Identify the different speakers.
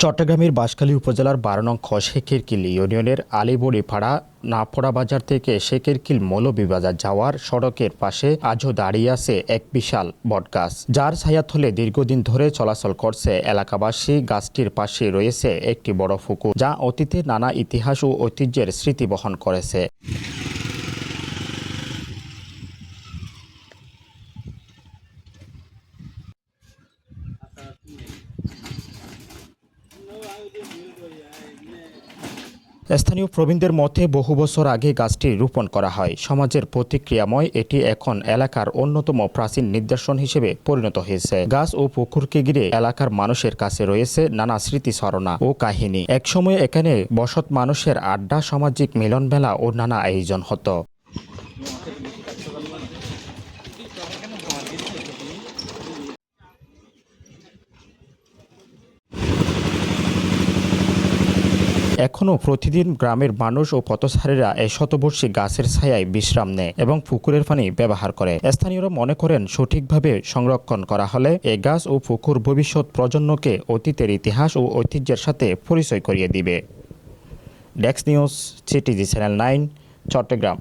Speaker 1: চট্টগ্রামের বাঁশখালী উপজেলার বারো নং শেখেরকিল ইউনিয়নের আলিবড়িপাড়া নাফড়া বাজার থেকে শেখেরকিল মৌলভীবাজার যাওয়ার সড়কের পাশে আজও দাঁড়িয়ে আছে এক বিশাল বটগাছ যার ছায়াতলে দীর্ঘদিন ধরে চলাচল করছে এলাকাবাসী, গাছটির পাশে রয়েছে একটি বড় পুকুর যা অতীতে নানা ইতিহাস ও ঐতিহ্যের স্মৃতি বহন করেছে। স্থানীয় প্রবীণদের মতে, বহু বছর আগে গাছটি রোপণ করা হয়। সমাজের প্রতিক্রিয়াময়, এটি এখন এলাকার অন্যতম প্রাচীন নিদর্শন হিসেবে পরিণত হয়েছে। গাছ ও পুকুরকে ঘিরে এলাকার মানুষের কাছে রয়েছে নানা স্মৃতিস্মরণা ও কাহিনী। একসময় এখানে বসত মানুষের আড্ডা, সামাজিক মিলনমেলা ও নানা আয়োজন হতো। এখনও প্রতিদিন গ্রামের মানুষ ও পথচারীরা এই শতবর্ষী গাছের ছায়ায় বিশ্রাম নেয় এবং পুকুরের পানি ব্যবহার করে। স্থানীয়রা মনে করেন সঠিকভাবে সংরক্ষণ করা হলে এই গাছ ও পুকুর ভবিষ্যৎ প্রজন্মকে অতীতের ইতিহাস ও ঐতিহ্যের সাথে পরিচয় করিয়ে দিবে। ডেক্স news, CTG channel nine, Chattogram.